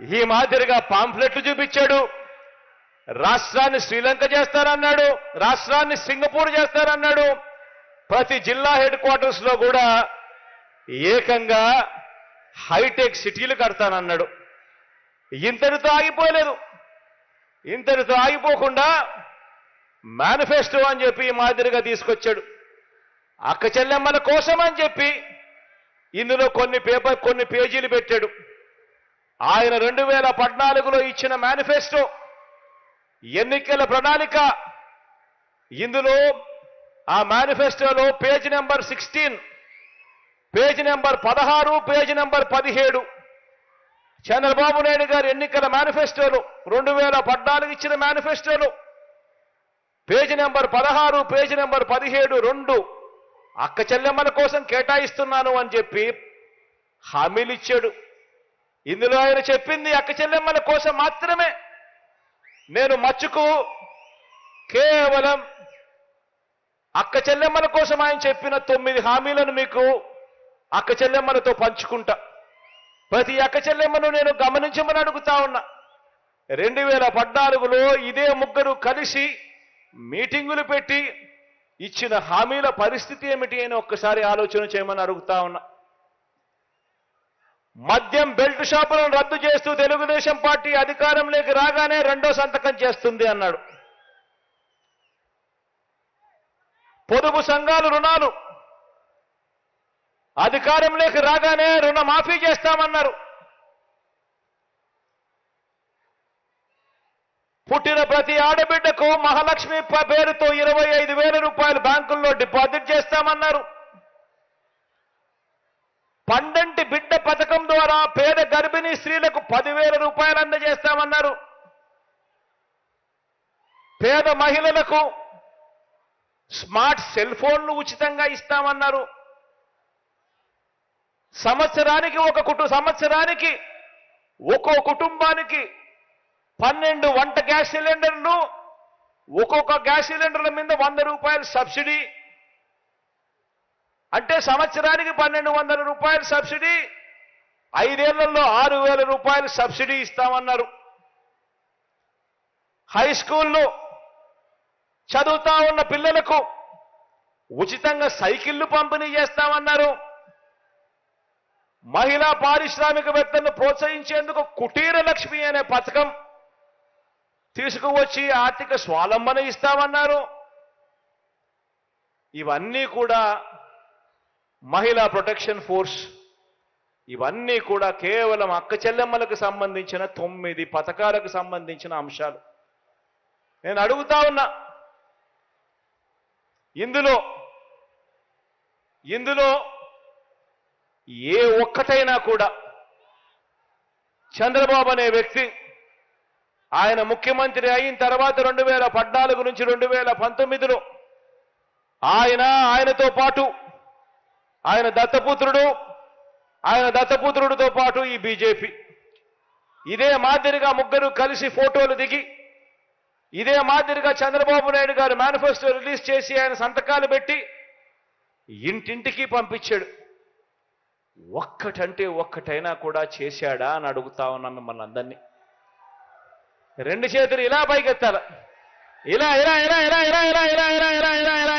ఈ మాదిరిగా పాంఫ్లెట్లు చూపించాడు. రాష్ట్రాన్ని శ్రీలంక చేస్తారన్నాడు. రాష్ట్రాన్ని సింగపూర్ చేస్తారన్నాడు. ప్రతి జిల్లా హెడ్ క్వార్టర్స్లో కూడా ఏకంగా హైటెక్ సిటీలు కడతానన్నాడు. ఇంతటితో ఆగిపోలేదు. ఇంతటితో ఆగిపోకుండా మేనిఫెస్టో అని చెప్పి మాదిరిగా తీసుకొచ్చాడు. అక్క చెల్లెమ్మల కోసం అని చెప్పి ఇందులో కొన్ని పేపర్ కొన్ని పేజీలు పెట్టాడు. ఆయన రెండు వేల పద్నాలుగులో ఇచ్చిన మేనిఫెస్టో ఎన్నికల ప్రణాళిక. ఇందులో ఆ మేనిఫెస్టోలో page number sixteen page number పదహారు పేజ్ నెంబర్ పదిహేడు. చంద్రబాబు నాయుడు గారి ఎన్నికల మేనిఫెస్టోలు రెండు వేల పద్నాలుగు ఇచ్చిన మేనిఫెస్టోలు పేజ్ నెంబర్ పదహారు పేజ్ నెంబర్ పదిహేడు రెండు. అక్క చెల్లెమ్మల కోసం కేటాయిస్తున్నాను అని చెప్పి హామీలు ఇచ్చాడు. ఇందులో ఆయన చెప్పింది అక్క చెల్లెమ్మల కోసం మాత్రమే. నేను మచ్చుకు కేవలం అక్క చెల్లెమ్మల కోసం ఆయన చెప్పిన తొమ్మిది హామీలను మీకు అక్క చెల్లెమ్మలతో పంచుకుంటా. ప్రతి అక్క చెల్లెమ్మను నేను గమనించమని అడుగుతా ఉన్నా. రెండు వేల పద్నాలుగులో ఇదే ముగ్గురు కలిసి మీటింగులు పెట్టి ఇచ్చిన హామీల పరిస్థితి ఏమిటి అని ఒక్కసారి ఆలోచన చేయమని అడుగుతా ఉన్నా. మద్యం బెల్ట్ షాపులను రద్దు చేస్తూ తెలుగుదేశం పార్టీ అధికారంలోకి రాగానే రెండో సంతకం చేస్తుంది అన్నాడు. పొదుపు సంఘాలు రుణాలు అధికారంలోకి రాగానే రుణమాఫీ చేస్తామన్నారు. పుట్టిన ప్రతి ఆడబిడ్డకు మహాలక్ష్మి పేరుతో ఇరవై ఐదు వేల రూపాయలు బ్యాంకుల్లో డిపాజిట్ చేస్తామన్నారు. పండంటి బిడ్డ పథకం ద్వారా పేద గర్భిణీ స్త్రీలకు పదివేల రూపాయలు అందజేస్తామన్నారు. పేద మహిళలకు స్మార్ట్ సెల్ ఫోన్లు ఉచితంగా ఇస్తామన్నారు. సంవత్సరానికి ఒక కుటుంబ సంవత్సరానికి ఒక్కో కుటుంబానికి పన్నెండు వంట గ్యాస్ సిలిండర్లు ఒక్కొక్క గ్యాస్ సిలిండర్ల మీద వంద రూపాయలు సబ్సిడీ అంటే సంవత్సరానికి పన్నెండు వందల రూపాయల సబ్సిడీ ఐదేళ్ళలో ఆరు వేల రూపాయలు సబ్సిడీ ఇస్తామన్నారు. హై స్కూల్లో చదువుతా ఉన్న పిల్లలకు ఉచితంగా సైకిళ్ళు పంపిణీ చేస్తామన్నారు. మహిళా పారిశ్రామికవేత్తలను ప్రోత్సహించేందుకు కుటీర లక్ష్మి అనే పథకం తీసుకువచ్చి ఆర్థిక స్వాలంబన ఇస్తామన్నారు. ఇవన్నీ కూడా మహిళా ప్రొటెక్షన్ ఫోర్స్ ఇవన్నీ కూడా కేవలం అక్క చెల్లెమ్మలకు సంబంధించిన తొమ్మిది పథకాలకు సంబంధించిన అంశాలు. నేను అడుగుతా ఉన్నా ఇందులో ఇందులో ఏ ఒక్కటైనా కూడా చంద్రబాబు అనే వ్యక్తి ఆయన ముఖ్యమంత్రి అయిన తర్వాత రెండు వేల పద్నాలుగు నుంచి రెండు వేల పంతొమ్మిదిలో ఆయన ఆయనతో పాటు ఆయన దత్తపుత్రుడు ఆయన దత్తపుత్రుడితో పాటు ఈ బీజేపీ ఇదే మాదిరిగా ముగ్గురు కలిసి ఫోటోలు దిగి ఇదే మాదిరిగా చంద్రబాబు నాయుడు గారు మేనిఫెస్టో రిలీజ్ చేసి ఆయన సంతకాలు పెట్టి ఇంటింటికి పంపించాడు ఒక్కటంటే ఒక్కటైనా కూడా చేశాడా అని అడుగుతా ఉన్నాను మిమ్మల్ని అందరినీ రెండు చేతులు ఇలా పైకెత్తాల ఇలా ఇలా ఇలా ఇలా ఇలా ఇలా ఇలా ఇలా ఇలా ఇలా ఇలా ఇలా ఇలా ఇలా